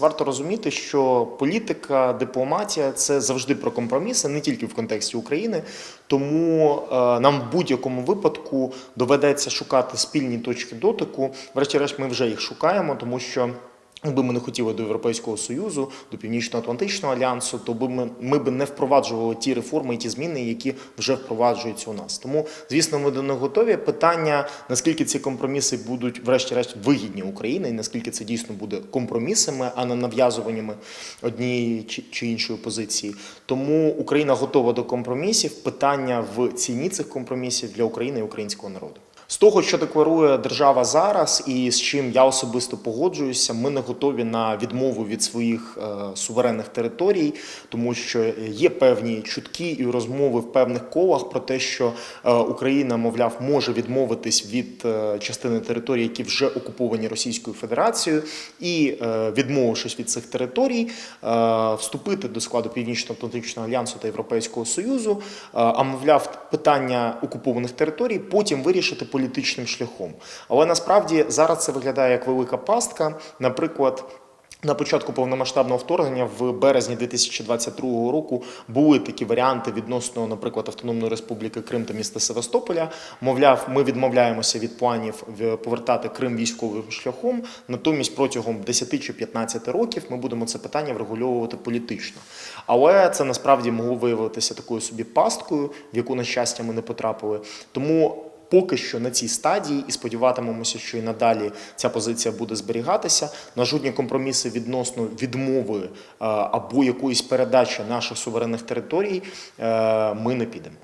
Варто розуміти, що політика, дипломатія це завжди про компроміси, не тільки в контексті України. Тому е, нам в будь-якому випадку доведеться шукати спільні точки дотику. Врешті-решт, ми вже їх шукаємо, тому що. Якби ми не хотіли до Європейського Союзу, до Північно-Атлантичного альянсу, то би ми, ми б не впроваджували ті реформи і ті зміни, які вже впроваджуються у нас. Тому, звісно, ми до них готові. Питання наскільки ці компроміси будуть, врешті-решт, вигідні Україні, і наскільки це дійсно буде компромісами, а не нав'язуваннями однієї чи, іншої позиції. Тому Україна готова до компромісів. Питання в ціні цих компромісів для України і українського народу. З того, що декларує держава зараз, і з чим я особисто погоджуюся, ми не готові на відмову від своїх е, суверенних територій, тому що є певні чутки і розмови в певних колах про те, що е, Україна, мовляв, може відмовитись від е, частини територій, які вже окуповані Російською Федерацією, і відмовившись від цих територій, вступити до складу Північно-Атлантичного альянсу та Європейського Союзу, а мовляв, питання окупованих територій потім вирішити політичним шляхом. Але насправді зараз це виглядає як велика пастка. Наприклад. На початку повномасштабного вторгнення в березні 2022 року були такі варіанти відносно, наприклад, Автономної Республіки Крим та міста Севастополя. Мовляв, ми відмовляємося від планів в- повертати Крим військовим шляхом. Натомість протягом 10 чи 15 років ми будемо це питання врегульовувати політично. Але це насправді могло виявитися такою собі пасткою, в яку на щастя ми не потрапили. Тому Поки що на цій стадії, і сподіватимемося, що і надалі ця позиція буде зберігатися. На жодні компроміси відносно відмови е, або якоїсь передачі наших суверенних територій е, ми не підемо.